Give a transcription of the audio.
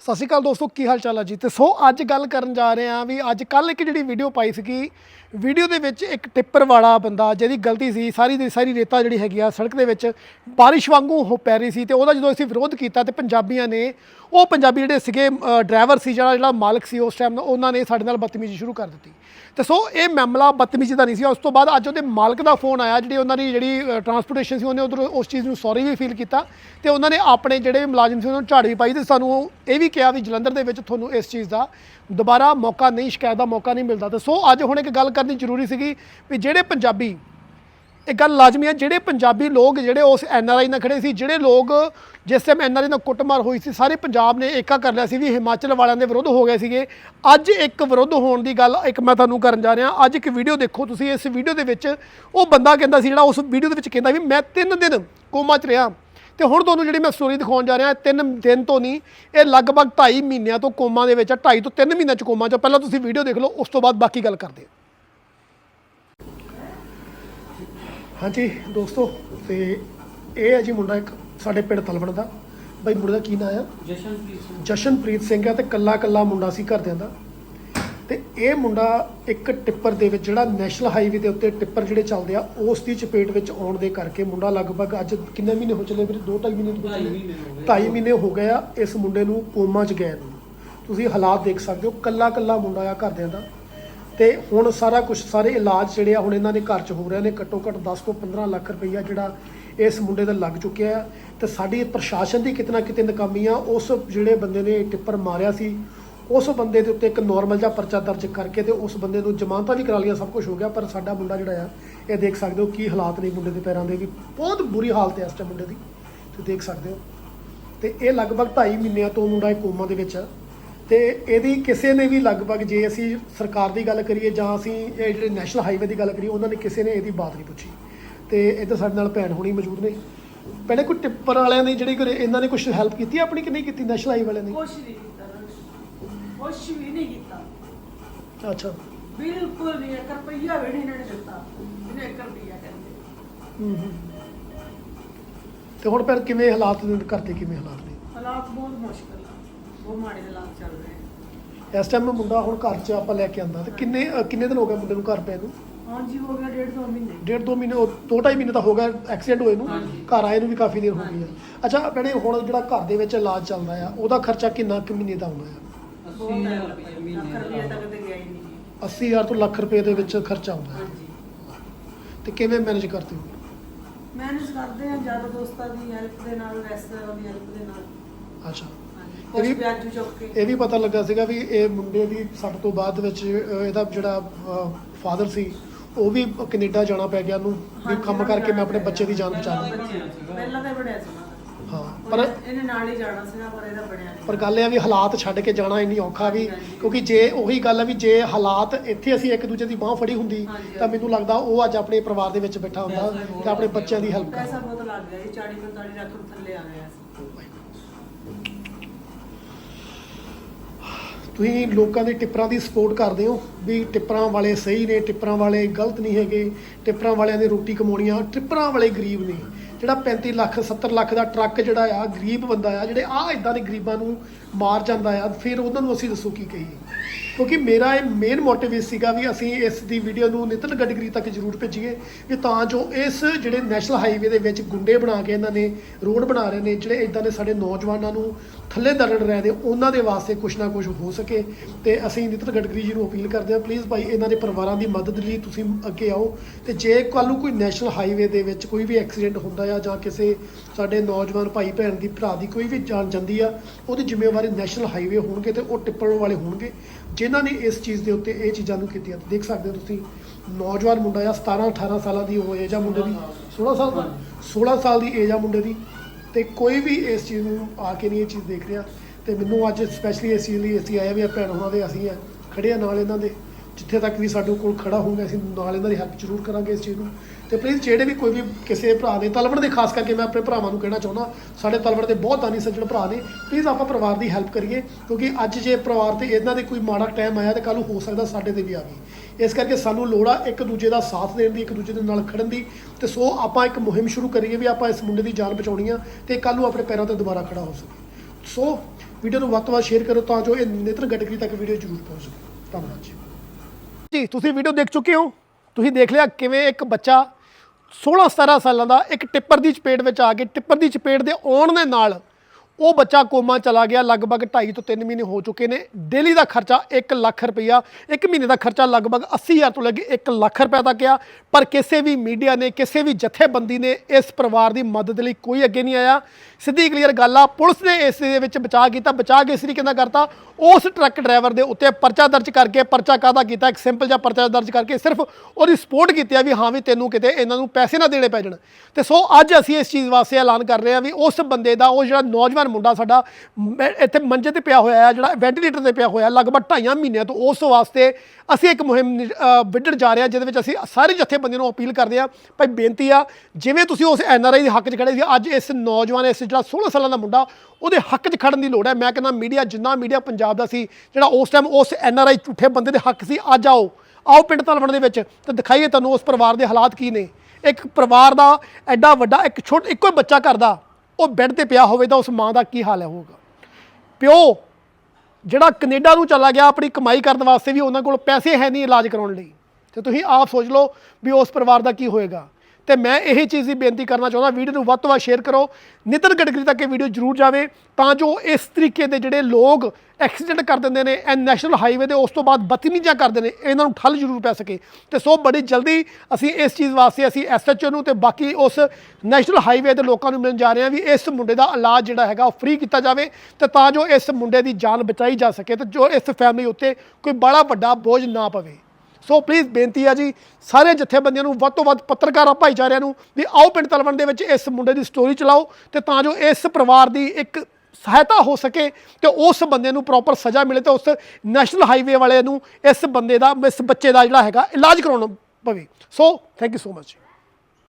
ਸਤਿ ਸ਼੍ਰੀ ਅਕਾਲ ਦੋਸਤੋ, ਕੀ ਹਾਲ ਚਾਲ ਹੈ ਜੀ? ਤੇ ਸੋ ਅੱਜ ਗੱਲ ਕਰਨ ਜਾ ਰਹੇ ਹਾਂ ਵੀ ਅੱਜ ਕੱਲ ਇੱਕ ਜਿਹੜੀ ਵੀਡੀਓ ਪਾਈ ਸੀਗੀ ਵੀਡੀਓ ਦੇ ਵਿੱਚ ਇੱਕ ਟਿੱਪਰ ਵਾਲਾ ਬੰਦਾ ਜਿਹਦੀ ਗਲਤੀ ਸੀ, ਸਾਰੀ ਦੀ ਸਾਰੀ ਰੇਤਾ ਜਿਹੜੀ ਹੈਗੀ ਆ, ਸੜਕ ਦੇ ਵਿੱਚ ਬਾਰਿਸ਼ ਵਾਂਗੂ ਹੋ ਪੈ ਰਹੀ ਸੀ ਤੇ ਉਹਦਾ ਜਦੋਂ ਅਸੀਂ ਵਿਰੋਧ ਕੀਤਾ ਤੇ ਪੰਜਾਬੀਆਂ ਨੇ, ਉਹ ਪੰਜਾਬੀ ਜਿਹੜੇ ਸੀਗੇ ਡਰਾਈਵਰ ਸੀ, ਜਿਹੜਾ ਜਿਹੜਾ ਮਾਲਕ ਸੀ ਉਸ ਟਾਈਮ ਉਹਨਾਂ ਨੇ ਸਾਡੇ ਨਾਲ ਬਦਤਮੀਜ਼ੀ ਸ਼ੁਰੂ ਕਰ ਦਿੱਤੀ। ਤੇ ਸੋ ਇਹ ਮਾਮਲਾ ਬਦਤਮੀਜ਼ੀ ਦਾ ਨਹੀਂ ਸੀ। ਉਸ ਤੋਂ ਬਾਅਦ ਅੱਜ ਉਹਦੇ ਮਾਲਕ ਦਾ ਫੋਨ ਆਇਆ, ਜਿਹੜੀ ਉਹਨਾਂ ਦੀ ਜਿਹੜੀ ਟਰਾਂਸਪੋਰਟੇਸ਼ਨ ਸੀ, ਉਹਨੇ ਉਧਰ ਉਸ ਚੀਜ਼ ਨੂੰ ਸੌਰੀ ਵੀ ਫੀਲ ਕੀਤਾ ਤੇ ਉਹਨਾਂ ਨੇ ਆਪਣੇ ਜਿਹੜੇ ਮੁਲਾਜ਼ਮ ਸੀ, ਉਹਨਾਂ ਨੂੰ ਝਾੜ ਵੀ ਪਾਈ ਤੇ ਸਾਨੂੰ ਇਹ ਵੀ ਕਿਹਾ ਵੀ ਜਲੰਧਰ ਦੇ ਵਿੱਚ ਤੁਹਾਨੂੰ ਇਸ ਚੀਜ਼ ਦਾ ਦੁਬਾਰਾ ਮੌਕਾ ਨਹੀਂ, ਸ਼ਿਕਾਇਤ ਦਾ ਮੌਕਾ ਨਹੀਂ ਮਿਲਦਾ। ਤੇ ਸੋ ਅੱਜ ਹੁਣ ਇੱਕ ਗੱਲ ਕਰਨੀ ਜ਼ਰੂਰੀ ਸੀਗੀ ਵੀ ਜਿਹੜੇ ਪੰਜਾਬੀ, ਇਹ ਗੱਲ ਲਾਜ਼ਮੀ ਹੈ, ਜਿਹੜੇ ਪੰਜਾਬੀ ਲੋਕ ਜਿਹੜੇ ਉਸ ਐਨਆਰਆਈ ਨਾਲ ਖੜੇ ਸੀ, ਜਿਹੜੇ ਲੋਕ ਜਿਸ ਟਾਈਮ ਐਨਆਰਆਈ ਨਾਲ ਕੁੱਟਮਾਰ ਹੋਈ ਸੀ, ਸਾਰੇ ਪੰਜਾਬ ਨੇ ਏਕਾ ਕਰ ਲਿਆ ਸੀ ਵੀ ਹਿਮਾਚਲ ਵਾਲਿਆਂ ਦੇ ਵਿਰੁੱਧ ਹੋ ਗਏ ਸੀਗੇ। ਅੱਜ ਇੱਕ ਵਿਰੁੱਧ ਹੋਣ ਦੀ ਗੱਲ ਇੱਕ ਮੈਂ ਤੁਹਾਨੂੰ ਕਰਨ ਜਾ ਰਿਹਾ ਅੱਜ ਇੱਕ ਵੀਡੀਓ ਦੇਖੋ ਤੁਸੀਂ, ਇਸ ਵੀਡੀਓ ਦੇ ਵਿੱਚ ਉਹ ਬੰਦਾ ਕਹਿੰਦਾ ਸੀ ਜਿਹੜਾ ਉਸ ਵੀਡੀਓ ਦੇ ਵਿੱਚ ਕਹਿੰਦਾ ਵੀ ਮੈਂ 3 ਦਿਨ ਕੋਮਾ 'ਚ ਰਿਹਾ। ਤੇ ਹੁਣ ਤੁਹਾਨੂੰ ਜਿਹੜੀ ਮੈਂ ਸਟੋਰੀ ਦਿਖਾਉਣ ਜਾ ਰਿਹਾ ਤਿੰਨ ਦਿਨ ਤੋਂ ਨਹੀਂ ਇਹ ਲਗਭਗ 2.5 ਮਹੀਨਿਆਂ ਤੋਂ ਕੋਮਾ ਦੇ ਵਿੱਚ 2.5 ਤੋਂ 3 ਮਹੀਨਿਆਂ ਚ ਕੋਮਾ ਚ ਪਹਿਲਾਂ ਤੁਸੀਂ ਵੀਡੀਓ ਦੇਖ ਲਓ ਉਸ ਤੋਂ ਬਾਅਦ ਬਾਕੀ ਗੱਲ ਕਰਦੇ ਹਾਂ। ਹਾਂਜੀ ਦੋਸਤੋ ਤੇ ਇਹ ਹੈ ਜੀ ਮੁੰਡਾ ਇੱਕ ਸਾਡੇ ਪਿੰਡ ਤਲਵਣ ਦਾ। ਬਾਈ ਮੁੰਡੇ ਦਾ ਕੀ ਨਾਂ ਆ? ਜਸ਼ਨਪ੍ਰੀਤ ਸਿੰਘ। ਜਸ਼ਨਪ੍ਰੀਤ ਸਿੰਘ ਆ ਤੇ ਕੱਲਾ ਕੱਲਾ ਮੁੰਡਾ ਸੀ ਘਰਦਿਆਂ ਦਾ। ਤੇ ਇਹ ਮੁੰਡਾ ਇੱਕ ਟਿੱਪਰ ਦੇ ਵਿੱਚ ਜਿਹੜਾ ਨੈਸ਼ਨਲ ਹਾਈਵੇ ਦੇ ਉੱਤੇ ਟਿੱਪਰ ਜਿਹੜੇ ਚੱਲਦੇ ਆ ਉਸ ਦੀ ਚਪੇਟ ਵਿੱਚ ਆਉਣ ਦੇ ਕਰਕੇ ਮੁੰਡਾ ਲਗਭਗ ਅੱਜ ਕਿੰਨੇ ਮਹੀਨੇ ਹੋ ਚਲੇ ਵੀਰੇ? 2.5 ਮਹੀਨੇ ਤੋਂ ਢਾਈ ਮਹੀਨੇ ਹੋ ਗਏ। 2.5 ਮਹੀਨੇ ਹੋ ਗਏ ਆ ਇਸ ਮੁੰਡੇ ਨੂੰ ਕੋਮਾ 'ਚ ਗਏ ਨੂੰ। ਤੁਸੀਂ ਹਾਲਾਤ ਦੇਖ ਸਕਦੇ ਹੋ ਕੱਲਾ ਕੱਲਾ ਮੁੰਡਾ ਆ ਘਰਦਿਆਂ ਦਾ। ਤੇ ਹੁਣ ਸਾਰਾ ਕੁਝ ਸਾਰੇ ਇਲਾਜ ਜਿਹੜੇ ਆ ਹੁਣ ਇਹਨਾਂ ਦੇ ਘਰ 'ਚ ਹੋ ਰਹੇ ਨੇ ਘੱਟੋ ਘੱਟ 10 ਤੋਂ 15 ਲੱਖ ਰੁਪਈਆ ਜਿਹੜਾ ਇਸ ਮੁੰਡੇ ਦਾ ਲੱਗ ਚੁੱਕਿਆ ਤੇ ਸਾਡੀ ਪ੍ਰਸ਼ਾਸਨ ਦੀ ਕਿਤਨਾ ਕਿਤੇ ਨਾਕਾਮੀ ਆ ਉਸ ਜਿਹੜੇ ਬੰਦੇ ਨੇ ਟਿੱਪਰ ਮਾਰਿਆ ਸੀ ਉਸ ਬੰਦੇ ਦੇ ਉੱਤੇ ਇੱਕ ਨਾਰਮਲ ਜਿਹਾ ਪਰਚਾ ਦਰਜ ਕਰਕੇ ਤੇ ਉਸ ਬੰਦੇ ਨੂੰ ਜ਼ਮਾਨਤਾਂ ਵੀ ਕਰਾ ਲਈਆਂ, ਸਭ ਕੁਝ ਹੋ ਗਿਆ, ਪਰ ਸਾਡਾ ਮੁੰਡਾ ਜਿਹੜਾ ਆ, ਇਹ ਦੇਖ ਸਕਦੇ ਹੋ ਕੀ ਹਾਲਾਤ ਨੇ ਮੁੰਡੇ ਦੇ ਪੈਰਾਂ ਦੇ ਵੀ, ਬਹੁਤ ਬੁਰੀ ਹਾਲਤ ਹੈ ਇਸ ਟਾਈਮ ਮੁੰਡੇ ਦੀ, ਤੁਸੀਂ ਦੇਖ ਸਕਦੇ ਹੋ। ਤੇ ਇਹ ਲਗਭਗ 2.5 ਮਹੀਨਿਆਂ ਤੋਂ ਮੁੰਡਾ ਇਹ ਕੋਮਾ ਦੇ ਵਿੱਚ ਆ। ਤੇ ਇਹਦੀ ਕਿਸੇ ਨੇ ਵੀ ਲਗਭਗ ਜੇ ਅਸੀਂ ਸਰਕਾਰ ਦੀ ਗੱਲ ਕਰੀਏ ਜਾਂ ਅਸੀਂ ਇਹ ਜਿਹੜੇ ਨੈਸ਼ਨਲ ਹਾਈਵੇ ਦੀ ਗੱਲ ਕਰੀਏ, ਉਹਨਾਂ ਨੇ ਕਿਸੇ ਨੇ ਇਹਦੀ ਬਾਤ ਨਹੀਂ ਪੁੱਛੀ। ਤੇ ਇੱਧਰ ਸਾਡੇ ਨਾਲ ਭੈਣ ਹੋਣੀ ਮੌਜੂਦ ਨੇ। ਪਹਿਲੇ ਕੋਈ ਟਿੱਪਰ ਵਾਲਿਆਂ ਦੀ ਜਿਹੜੀ ਕੋਈ, ਇਹਨਾਂ ਨੇ ਕੁਝ ਹੈਲਪ ਕੀਤੀ ਆਪਣੀ ਕਿ ਨਹੀਂ ਕੀਤੀ ਨੈਸ਼ਨਲ ਹਾਈਵੇ ਵਾਲਿਆਂ ਨੇ? ਕੁਛ ਨਹੀਂ। ਕੁਛ ਵੀ ਨਹੀਂ ਕੀਤਾ। ਅੱਛਾ। ਬਿਲਕੁਲ ਨਹੀਂ ਇੱਕ ਰੁਪਈਆ ਵੀ ਨਹੀਂ ਇਹਨਾਂ ਨੇ ਦਿੱਤਾ। ਇਹਨੇ ਇੱਕ ਰੁਪਈਆ ਕਹਿੰਦੇ। ਹੂੰ ਹੂੰ। ਤੇ ਹੁਣ ਫਿਰ ਕਿਵੇਂ ਹਾਲਾਤ ਨੇ ਕਰਦੇ ਕਿਵੇਂ ਹਾਲਾਤ ਨੇ? ਹਾਲਾਤ ਬਹੁਤ ਮੁਸ਼ਕਲ ਆ। ਬਹੁਤ ਮਾੜੇ ਹਾਲਾਤ ਚੱਲ ਰਹੇ ਆ ਇਸ ਟਾਈਮ ਮੁੰਡਾ ਹੁਣ ਘਰ 'ਚ ਆਪਾਂ ਲੈ ਕੇ ਆਂਦਾ ਤੇ ਕਿੰਨੇ ਅ, ਕਿੰਨੇ ਦਿਨ ਹੋ ਗਏ ਮੁੰਡੇ ਨੂੰ ਘਰ ਪਏ ਨੂੰ? ਹਾਂਜੀ ਹੋ ਗਿਆ ਡੇਢ ਦੋ ਮਹੀਨੇ। ਡੇਢ ਦੋ ਮਹੀਨੇ ਉਹ- ਦੋ ਢਾਈ ਮਹੀਨੇ ਤਾਂ ਹੋ ਗਿਆ ਐਕਸੀਡੈਂਟ ਹੋਏ ਨੂੰ। ਘਰ ਆਏ ਨੂੰ ਵੀ ਕਾਫੀ ਦੇਰ ਹੋ ਗਈ ਆ। ਅੱਛਾ ਭੈਣੇ ਹੁਣ ਜਿਹੜਾ ਘਰ ਦੇ ਵਿੱਚ ਇਲਾਜ ਚੱਲਦਾ ਆ ਉਹਦਾ ਖਰਚਾ ਕਿੰਨਾ ਕੁ ਮਹੀਨੇ ਦਾ ਆਉਂਦਾ ਆ? 80000 ਹੈ ਰੁਪਏ ਲੱਖ ਮਹੀਨੇ ਰੁਪਈਆ ਦਾ। ਤੱਕ ਤੇ ਗਿਆ ਹੀ ਨਹੀਂ 80000 ਤੋਂ ਲੱਖ ਰੁਪਏ ਦੇ ਵਿੱਚ ਖਰਚਾ ਆਉਂਦਾ। ਹੈ ਹਾਂਜੀ। ਤੇ ਕਿਵੇਂ ਮੈਨੇਜ ਕਰਦੇ ਹੋ? ਮੈਨੇਜ ਕਰਦੇ ਆ ਜ਼ਿਆਦਾ ਦੋਸਤਾਂ ਦੀ ਹੈਲਪ ਦੇ ਨਾਲ ਰੈਸਟਰਾਂ ਦੀ ਹੈਲਪ ਦੇ ਨਾਲ। ਅੱਛਾ। ਹਾਂਜੀ ਇਹ ਕੁਝ ਵੀ- ਵਿਆਜੂ ਚੁੱਕ। ਕੇ ਇਹ ਵੀ ਪਤਾ ਲੱਗਾ ਸੀਗਾ ਵੀ ਇਹ ਮੁੰਡੇ ਦੀ ਸੱਟ ਤੋਂ ਬਾਅਦ ਵਿੱਚ ਅ, ਇਹਦਾ ਜਿਹੜਾ ਫਾਦਰ ਸੀ ਉਹ ਵੀ ਕੈਨੇਡਾ ਜਾਣਾ ਪੈ ਗਿਆ ਉਹਨੂੰ। ਵੀ ਹਾਂਜੀ, ਕੰਮ ਕਰਕੇ ਮੈਂ ਆਪਣੇ ਬੱਚੇ ਦੀ ਜਾਨ ਬਚਾ ਲਈ। ਪਹਿਲਾਂ ਤਾਂ ਇਹ ਬਣਿਆ ਸੀ। ਹਾਂ। ਪਰ ਇਹਨੇ ਨਾਲ ਹੀ ਜਾਣਾ ਸੀਗਾ ਪਰ ਇਹਦਾ ਬਣਿਆ ਨਹੀਂ। ਪਰ ਗੱਲ ਇਹ ਆ ਵੀ ਹਾਲਾਤ ਛੱਡ ਕੇ ਜਾਣਾ ਇੰਨੀ ਔਖਾ ਵੀ। ਕਿਉਂਕਿ ਜੇ ਉਹੀ ਗੱਲ ਆ ਵੀ ਜੇ ਹਾਲਾਤ ਇੱਥੇ ਅਸੀਂ ਇੱਕ ਦੂਜੇ ਦੀ ਬਾਹ ਫੜੀ ਹੁੰਦੀ। ਤਾਂ ਮੈਨੂੰ ਲੱਗਦਾ ਉਹ ਅੱਜ ਆਪਣੇ ਪਰਿਵਾਰ ਦੇ ਵਿੱਚ ਬੈਠਾ ਹੁੰਦਾ ਤੇ ਆਪਣੇ ਬੱਚਿਆਂ ਦੀ ਹੈਲਪ ਪੈਸਾ ਬਹੁਤ ਲੱਗ ਗਿਆ ਜੀ 40 45 ਲੱਖ ਥੱਲੇ ਆ ਗਿਆ। ਤੁਸੀਂ ਲੋਕਾਂ ਦੇ ਟਿੱਪਰਾਂ ਦੀ ਸਪੋਰਟ ਕਰਦੇ ਹੋ ਵੀ ਟਿੱਪਰਾਂ ਵਾਲੇ ਸਹੀ ਨੇ ਟਿੱਪਰਾਂ ਵਾਲੇ ਗਲਤ ਨਹੀਂ ਹੈਗੇ ਟਿੱਪਰਾਂ ਵਾਲਿਆਂ ਨੇ ਰੋਟੀ ਕਮਾਉਣੀ ਆ ਟਿੱਪਰਾਂ ਵਾਲੇ ਗਰੀਬ ਨੇ। ਜਿਹੜਾ 35 ਲੱਖ 70 ਲੱਖ ਦਾ ਟਰੱਕ ਜਿਹੜਾ ਆ, ਗਰੀਬ ਬੰਦਾ ਆ, ਜਿਹੜੇ ਆ ਇਦਾਂ ਦੇ ਗਰੀਬਾਂ ਨੂੰ ਮਾਰ ਜਾਂਦਾ ਆ, ਫਿਰ ਉਹਨਾਂ ਨੂੰ ਅਸੀਂ ਦੱਸੋ ਕੀ ਕਹੀਏ। ਕਿਉਂਕਿ ਮੇਰਾ ਇਹ ਮੇਨ ਮੋਟਿਵ ਇਹ ਸੀਗਾ ਵੀ ਅਸੀਂ ਇਸ ਦੀ ਵੀਡੀਓ ਨੂੰ ਨਿਤਨ ਗਡਕਰੀ ਤੱਕ ਜ਼ਰੂਰ ਭੇਜੀਏ, ਵੀ ਤਾਂ ਜੋ ਇਸ ਜਿਹੜੇ ਨੈਸ਼ਨਲ ਹਾਈਵੇ ਦੇ ਵਿੱਚ ਗੁੰਡੇ ਬਣਾ ਕੇ ਇਹਨਾਂ ਨੇ ਰੋਡ ਬਣਾ ਰਹੇ ਨੇ, ਜਿਹੜੇ ਇਦਾਂ ਦੇ ਸਾਡੇ ਨੌਜਵਾਨਾਂ ਨੂੰ ਥੱਲੇ ਦਰੜ ਰਹੇ ਨੇ ਉਹਨਾਂ ਦੇ ਵਾਸਤੇ ਕੁਝ ਨਾ ਕੁਝ ਹੋ ਸਕੇ। ਤੇ ਅਸੀਂ ਨਿਤਨ ਗਡਕਰੀ ਜੀ ਨੂੰ ਅਪੀਲ ਕਰਦੇ ਹਾਂ ਪਲੀਜ਼ ਭਾਈ ਇਹਨਾਂ ਦੇ ਪਰਿਵਾਰਾਂ ਦੀ ਮਦਦ ਲਈ ਤੁਸੀਂ ਅੱਗੇ ਆਓ। ਤੇ ਜੇ ਕੱਲ੍ਹ ਨੂੰ ਕੋਈ ਨੈਸ਼ਨਲ ਹਾਈਵੇ ਦੇ ਵਿੱਚ ਕੋਈ ਵੀ ਐਕਸੀਡੈਂਟ ਹੁੰਦਾ ਆ ਜਾਂ ਕਿਸੇ ਸਾਡੇ ਨੌਜਵਾਨ ਭਾਈ ਭੈਣ ਦੀ ਭਰਾ ਦੀ ਕੋਈ ਵੀ ਜਾਨ ਜਾਂਦੀ ਆ, ਉਹਦੀ ਜ਼ਿੰਮੇਵਾਰੀ ਨੈਸ਼ਨਲ ਹਾਈਵੇ ਹੋਣਗੇ ਤੇ ਉਹ ਟਿੱਪਣ ਵਾਲੇ ਹੋਣਗੇ। ਜਿਨ੍ਹਾਂ ਨੇ ਇਸ ਚੀਜ਼ ਦੇ ਉੱਤੇ ਇਹ ਚੀਜ਼ਾਂ ਨੂੰ ਕੀਤੀਆਂ, ਦੇਖ ਸਕਦੇ ਹੋ ਤੁਸੀਂ, ਨੌਜਵਾਨ ਮੁੰਡਾ ਆ 17 18 ਸਾਲਾਂ ਦੀ ਉਹ ਏਜ ਆ ਮੁੰਡੇ ਦੀ 16 ਸਾਲ ਦਾ 16 ਸਾਲ ਦੀ ਏਜ ਆ ਮੁੰਡੇ ਦੀ, ਤੇ ਕੋਈ ਵੀ ਇਸ ਚੀਜ਼ ਨੂੰ ਆ ਕੇ ਨਹੀਂ ਇਹ ਚੀਜ਼ ਦੇਖ ਰਿਹਾ। ਤੇ ਮੈਨੂੰ ਅੱਜ ਸਪੈਸ਼ਲੀ ਇਸ ਚੀਜ਼ ਲਈ ਅਸੀਂ ਆਏ ਵੀ ਆ ਭੈਣ ਹੋਣਾ ਦੇ ਅਸੀਂ ਆ, ਖੜੇ ਆ ਨਾਲ ਇਹਨਾਂ ਦੇ। ਜਿੱਥੇ ਤੱਕ ਵੀ ਸਾਡੇ ਕੋਲ ਖੜਾ ਹੋਊਗਾ, ਅਸੀਂ ਨਾਲ ਇਹਨਾਂ ਦੀ ਹੈਲਪ ਜ਼ਰੂਰ ਕਰਾਂਗੇ ਇਸ ਚੀਜ਼ ਨੂੰ। ਤੇ ਪਲੀਜ਼ ਜਿਹੜੇ ਵੀ ਕੋਈ ਵੀ ਕਿਸੇ ਭਰਾ ਦੇ ਤਲਵੜ ਦੇ ਖਾਸ ਕਰਕੇ ਮੈਂ ਆਪਣੇ ਭਰਾਵਾਂ ਨੂੰ ਕਹਿਣਾ ਚਾਹੁੰਦਾ, ਸਾਡੇ ਤਲਵੜ ਦੇ ਬਹੁਤ ਦਾਨੀ ਸੱਜਣ ਭਰਾ ਨੇ ਪਲੀਜ਼ ਆਪਾਂ ਪਰਿਵਾਰ ਦੀ ਹੈਲਪ ਕਰੀਏ, ਕਿਉਂਕਿ ਅੱਜ ਜੇ ਪਰਿਵਾਰ ਤੇ ਇਹਨਾਂ ਦੇ ਕੋਈ ਮਾੜਾ ਟਾਈਮ ਆਇਆ ਤੇ ਕੱਲ ਨੂੰ ਹੋ ਸਕਦਾ ਸਾਡੇ ਤੇ ਵੀ ਆਵੇ ਇਸ ਕਰਕੇ ਸਾਨੂੰ ਲੋੜ ਆ ਇੱਕ ਦੂਜੇ ਦਾ ਸਾਥ ਦੇਣ ਦੀ, ਇੱਕ ਦੂਜੇ ਦੇ ਨਾਲ ਖੜਨ ਦੀ। ਤੇ ਸੋ ਆਪਾਂ ਇੱਕ ਮੁਹਿੰਮ ਸ਼ੁਰੂ ਕਰੀਏ ਵੀ ਆਪਾਂ ਇਸ ਮੁੰਡੇ ਦੀ ਜਾਨ ਬਚਾਉਣੀ ਆ ਤੇ ਕੱਲ ਨੂੰ ਆਪਣੇ ਪੈਰਾਂ ਤੇ ਦੁਬਾਰਾ ਖੜਾ ਹੋ ਸਕੇ ਸੋ ਵੀਡੀਓ ਨੂੰ ਵੱਧ ਤੋਂ ਵੱਧ ਸ਼ੇਅਰ ਕਰੋ ਤਾਂ ਜੋ ਇਹ ਨਿਤਨ ਗਡਕਰੀ ਤੱਕ ਵੀਡੀਓ ਜ਼ਰੂਰ ਪਹੁੰਚ ਸਕੇ। ਧੰਨਵਾਦ ਜੀ। ਜੀ, ਤੁਸੀਂ ਵੀਡੀਓ ਦੇਖ ਚੁੱਕੇ ਹੋ। ਤੁਸੀਂ ਦੇਖ ਲਿਆ ਕਿਵੇਂ ਇੱਕ ਬੱਚਾ 16 17 ਸਾਲਾਂ ਦਾ ਇੱਕ ਟਿੱਪਰ ਦੀ ਚਪੇਟ ਵਿੱਚ ਆ ਕੇ ਟਿੱਪਰ ਦੀ ਚਪੇਟ ਦੇ ਆਉਣ ਦੇ ਨਾਲ ਉਹ ਬੱਚਾ ਕੋਮਾ ਚਲਾ ਗਿਆ, ਲਗਭਗ 2.5 ਤੋਂ 3 ਮਹੀਨੇ ਹੋ ਚੁੱਕੇ ਨੇ। ਡੇਲੀ ਦਾ ਖਰਚਾ 1 ਲੱਖ ਰੁਪਈਆ। ਇੱਕ ਮਹੀਨੇ ਦਾ ਖਰਚਾ ਲਗਭਗ 80000 ਤੋਂ ਲੈ ਕੇ 1 ਲੱਖ ਰੁਪਏ ਤੱਕ ਆ। ਪਰ ਕਿਸੇ ਵੀ ਮੀਡੀਆ ਨੇ, ਕਿਸੇ ਵੀ ਜਥੇਬੰਦੀ ਨੇ ਇਸ ਪਰਿਵਾਰ ਦੀ ਮਦਦ ਲਈ ਕੋਈ ਅੱਗੇ ਨਹੀਂ ਆਇਆ। ਸਿੱਧੀ ਕਲੀਅਰ ਗੱਲ ਆ, ਪੁਲਿਸ ਨੇ ਇਸ ਦੇ ਵਿੱਚ ਬਚਾਅ ਕੀਤਾ, ਬਚਾਅ ਕਿਸ ਤਰੀਕੇ ਨਾਲ ਕਰਤਾ? ਉਸ ਟਰੱਕ ਡਰਾਈਵਰ ਦੇ ਉੱਤੇ ਪਰਚਾ ਦਰਜ ਕਰਕੇ, ਪਰਚਾ ਕਾਹਦਾ ਕੀਤਾ? ਇੱਕ ਸਿੰਪਲ ਜਿਹਾ ਪਰਚਾ ਦਰਜ ਕਰਕੇ ਸਿਰਫ ਉਹਦੀ ਸਪੋਰਟ ਕੀਤੀ ਆ ਵੀ ਹਾਂ ਵੀ ਤੈਨੂੰ ਕਿਤੇ ਇਹਨਾਂ ਨੂੰ ਪੈਸੇ ਨਾ ਦੇਣੇ ਪੈ ਜਾਣ। ਤੇ ਸੋ ਅੱਜ ਅਸੀਂ ਇਸ ਚੀਜ਼ ਵਾਸਤੇ ਐਲਾਨ ਕਰ ਰਹੇ ਹਾਂ ਵੀ ਉਸ ਬੰਦੇ ਦਾ, ਉਹ ਜਿਹੜਾ ਨੌਜਵਾਨ ਮੁੰਡਾ ਸਾਡਾ, ਮ- ਇੱਥੇ ਮੰਜੇ ਤੇ ਪਿਆ ਹੋਇਆ ਹੈ ਜਿਹੜਾ ਵੈਂਟੀਲੇਟਰ ਤੇ ਪਿਆ ਹੋਇਆ, ਲਗਭਗ ਢਾਈਆਂ ਮਹੀਨਿਆਂ ਤੋਂ ਉਸ ਵਾਸਤੇ ਅਸੀਂ ਇੱਕ ਮੁਹਿੰਮ ਨਿ- ਵਿੱਢਣ ਜਾ ਰਹੇ ਹਾਂ ਜਿਹਦੇ ਵਿੱਚ ਅਸੀਂ ਸਾਰੇ ਜਥੇਬੰਦੀਆਂ ਨੂੰ ਅਪੀਲ ਕਰਦੇ ਹਾਂ ਭਾਈ ਬੇਨਤੀ ਆ, ਜਿਵੇਂ ਤੁਸੀਂ ਉਸ ਐਨਆਰਆਈ ਦੇ ਹੱਕ 'ਚ ਖੜੇ ਸੀ, ਅੱਜ ਇਸ ਨੌਜਵਾਨ, ਇਸ ਜਿਹੜਾ 16 ਸਾਲਾਂ ਦਾ ਮੁੰਡਾ, ਉਹਦੇ ਹੱਕ 'ਚ ਖੜਨ ਦੀ ਲੋੜ ਹੈ। ਮੈਂ ਕਹਿੰਦਾ ਮੀਡੀਆ, ਜਿੰਨਾ ਮੀਡੀਆ ਪੰਜਾਬ ਦਾ ਸੀ, ਜਿਹੜਾ ਉਸ ਟਾਈਮ ਉਸ ਐਨਆਰਆਈ ਝੂਠੇ ਬੰਦੇ ਦੇ ਹੱਕ ਸੀ, ਅੱਜ ਆਓ। ਆਓ ਪਿੰਡ ਤਲਵਣ ਦੇ ਵਿੱਚ ਤੇ ਦਿਖਾਈਏ ਤੁਹਾਨੂੰ ਉਸ ਪਰਿਵਾਰ ਦੇ ਹਾਲਾਤ ਕੀ ਨੇ। ਇੱਕ ਪਰਿਵਾਰ ਦਾ ਐਡਾ ਵੱਡਾ, ਇੱਕ ਛੋਟ, ਇੱਕੋ ਹੀ ਬੱਚਾ ਕਰਦਾ ਉਹ ਬੈੱਡ ਤੇ ਪਿਆ ਹੋਵੇ ਤਾਂ ਉਸ ਮਾਂ ਦਾ ਕੀ ਹਾਲ ਹੈ ਹੋਊਗਾ? ਪਿਓ, ਜਿਹੜਾ ਕੈਨੇਡਾ ਨੂੰ ਚਲਾ ਗਿਆ, ਆਪਣੀ ਕਮਾਈ ਕਰਨ ਵਾਸਤੇ ਵੀ ਉਹਨਾਂ ਕੋਲ ਪੈਸੇ ਹੈ ਨਹੀਂ ਇਲਾਜ ਕਰਾਉਣ ਲਈ। ਤੇ ਤੁਸੀਂ ਆਪ ਸੋਚ ਲਓ ਵੀ ਉਸ ਪਰਿਵਾਰ ਦਾ ਕੀ ਹੋਏਗਾ। ਤੇ ਮੈਂ ਇਹ ਚੀਜ਼ ਦੀ ਬੇਨਤੀ ਕਰਨਾ ਚਾਹੁੰਦਾ, ਵੀਡੀਓ ਨੂੰ ਵੱਧ ਤੋਂ ਵੱਧ ਸ਼ੇਅਰ ਕਰੋ। ਨਿਤਨ ਗਡਕਰੀ ਤੱਕ ਇਹ ਵੀਡੀਓ ਜ਼ਰੂਰ ਜਾਵੇ, ਤਾਂ ਜੋ ਇਸ ਤਰੀਕੇ ਦੇ ਜਿਹੜੇ ਲੋਕ ਐਕਸੀਡੈਂਟ ਕਰ ਦਿੰਦੇ ਨੇ ਐ ਨੈਸ਼ਨਲ ਹਾਈਵੇ ਦੇ, ਉਸ ਤੋਂ ਬਾਅਦ ਬਦਤਮੀਜ਼ੀਆਂ ਕਰਦੇ ਨੇ, ਇਹਨਾਂ ਨੂੰ ਠੱਲ ਜ਼ਰੂਰ ਪੈ ਸਕੇ। ਤੇ ਸੋ ਬੜੀ ਜਲਦੀ ਅਸੀਂ ਇਸ ਚੀਜ਼ ਵਾਸਤੇ ਅਸੀਂ ਐਸਐਚਓ ਨੂੰ ਤੇ ਬਾਕੀ ਉਸ ਨੈਸ਼ਨਲ ਹਾਈਵੇ ਦੇ ਲੋਕਾਂ ਨੂੰ ਮਿਲਣ ਜਾ ਰਹੇ ਹਾਂ ਵੀ ਇਸ ਮੁੰਡੇ ਦਾ ਇਲਾਜ ਜਿਹੜਾ ਹੈਗਾ ਉਹ ਫ੍ਰੀ ਕੀਤਾ ਜਾਵੇ ਤੇ ਤਾਂ ਜੋ ਇਸ ਮੁੰਡੇ ਦੀ ਜਾਨ ਬਚਾਈ ਜਾ ਸਕੇ ਤੇ ਜੋ ਇਸ ਫੈਮਿਲੀ ਉੱਤੇ ਕੋਈ ਬੜਾ ਵੱਡਾ ਬੋਝ ਨਾ ਪਵੇ। ਸੋ ਪਲੀਜ਼ ਬੇਨਤੀ ਆ ਜੀ, ਸਾਰੇ ਜਥੇਬੰਦੀਆਂ ਨੂੰ ਵੱਧ ਤੋਂ ਵੱਧ ਪੱਤਰਕਾਰਾਂ, ਭਾਈਚਾਰਿਆਂ ਨੂੰ ਵੀ ਆਓ ਪਿੰਡ ਤਲਵਣ ਦੇ ਵਿੱਚ ਇਸ ਮੁੰਡੇ ਦੀ ਸਟੋਰੀ ਚਲਾਓ ਤੇ ਤਾਂ ਜੋ ਇਸ ਪਰਿਵਾਰ ਦੀ ਇੱਕ ਸਹਾਇਤਾ ਹੋ ਸਕੇ ਤੇ ਉਸ ਬੰਦੇ ਨੂੰ ਪ੍ਰੋਪਰ ਸਜ਼ਾ ਮਿਲੇ ਤੇ ਉਸ ਨੈਸ਼ਨਲ ਹਾਈਵੇ ਵਾਲੇ ਨੂੰ ਇਸ ਬੰਦੇ ਦਾ, ਇਸ ਬੱਚੇ ਦਾ ਜਿਹੜਾ ਹੈਗਾ ਇਲਾਜ ਕਰਾਉਣਾ ਪਵੇ। So thank you so much